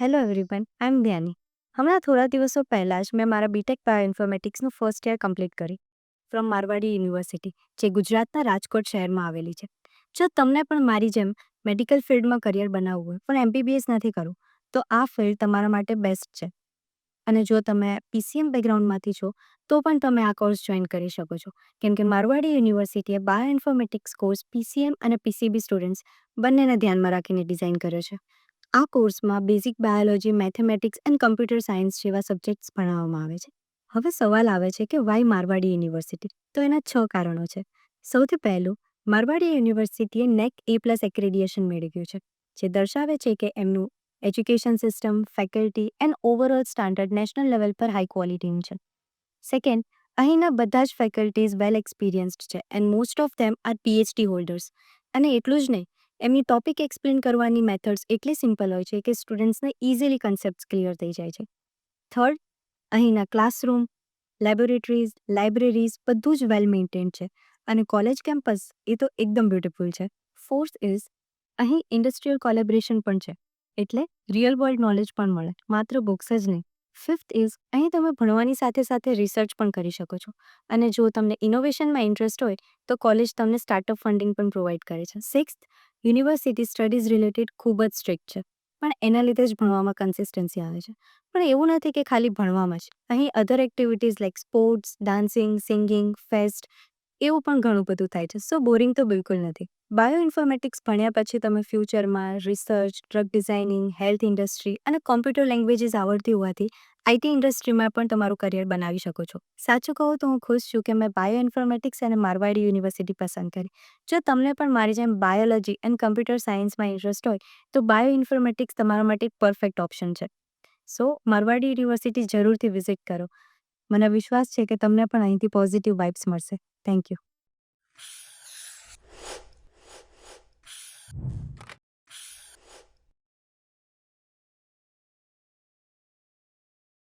Hello everyone આઈ એમ ધ્યાની હમણાં થોડા દિવસો પહેલાં જ મેં મારા બીટેક બાયોઇન્ફોર્મેટિક્સનું ફર્સ્ટ યર કમ્પ્લીટ કરી ફ્રોમ મારવાડી યુનિવર્સિટી જે ગુજરાતના રાજકોટ શહેરમાં આવેલી છે. જો તમને પણ મારી જેમ મેડિકલ ફિલ્ડમાં કરિયર બનાવવું હોય, પણ એમબીબીએસ નથી કરવું, તો આ ફિલ્ડ તમારા માટે બેસ્ટ છે. અને જો તમે પીસીએમ બેકગ્રાઉન્ડમાંથી છો, તો પણ તમે આ કોર્સ જોઈન કરી શકો છો. કેમ કે મારવાડી યુનિવર્સિટીએ બાયોઇન્ફોર્મેટિક્સ કોર્સ પીસીએમ અને પીસીબી સ્ટુડન્ટ્સ બંનેને ધ્યાનમાં રાખીને ડિઝાઇન કર્યો છે. આ કોર્સમાં basic biology, mathematics and computer science જેવા સબ્જેક્ટ્સ ભણાવવામાં આવે છે. હવે સવાલ આવે છે કે વાય મારવાડી યુનિવર્સિટી? તો એના છ કારણો છે. સૌથી પહેલું, મારવાડી યુનિવર્સિટીએ નેક એ પ્લસ એક્રેડિએશન મેળવ્યું છે, જે દર્શાવે છે કે એમનું education system, faculty and overall standard national level પર હાઈ ક્વોલિટીનું છે. સેકન્ડ, અહીંના બધા જ ફેકલ્ટીઝ વેલ એક્સપિરિયન્સ્ડ છે and most of them are PhD holders અને એટલું જ નહીં એમની ટોપિક એક્સપ્લેન કરવાની મેથડ્સ એટલી સિમ્પલ હોય છે કે સ્ટુડન્ટ્સને ઇઝીલી કન્સેપ્ટ ક્લિયર થઈ જાય છે. થર્ડ અહીંના ક્લાસરૂમ લેબોરેટરીઝ લાઇબ્રેરીઝ બધું જ વેલ મેન્ટેન્ડ છે અને કોલેજ કેમ્પસ એ તો એકદમ બ્યુટિફુલ છે. ફોર્થ ઇઝ અહીં ઇન્ડસ્ટ્રીયલ કોલેબરેશન પણ છે એટલે રિયલ વર્લ્ડ નોલેજ પણ મળે, માત્ર બુક્સ જ નહીં. ફિફ્થ ઇઝ અહીં તમે ભણવાની સાથે સાથે રિસર્ચ પણ કરી શકો છો અને જો તમને ઇનોવેશનમાં ઇન્ટરેસ્ટ હોય તો કોલેજ તમને સ્ટાર્ટઅપ ફંડિંગ પણ પ્રોવાઈડ કરે છે. સિક્સ્થ યુનિવર્સિટી સ્ટડીઝ રિલેટેડ ખૂબ જ સ્ટ્રિક્ટ છે. પણ એના લીધે જ ભણવામાં કન્સિસ્ટન્સી આવે છે. પણ એવું નથી કે ખાલી ભણવામાં જ. અહીં other activities like sports dancing singing fest એવું પણ ઘણું બધું થાય છે. સો બોરિંગ તો બિલકુલ નથી. બાયો ઇન્ફોર્મેટિક્સ ભણ્યા પછી તમે ફ્યુચરમાં research drug designing health industry અને કોમ્પ્યુટર લેંગ્વેજીસ આવડતી હોવાથી આઈટી ઇન્ડસ્ટ્રીમાં પણ તમારું કરિયર બનાવી શકો છો. સાચું કહું તો હું ખુશ છું કે મેં બાયો ઇન્ફોર્મેટિક્સ અને મારવાડી યુનિવર્સિટી પસંદ કરી. જો તમને પણ મારી જેમ બાયોલોજી એન્ડ કમ્પ્યુટર સાયન્સમાં ઇન્ટરેસ્ટ હોય, તો બાયો ઇન્ફોર્મેટિક્સ તમારા માટે પરફેક્ટ ઓપ્શન છે. સો મારવાડી યુનિવર્સિટી જરૂરથી વિઝિટ કરો. મને વિશ્વાસ છે કે તમને પણ અહીંથી પોઝિટિવ વાઇબ્સ મળશે. Thank you.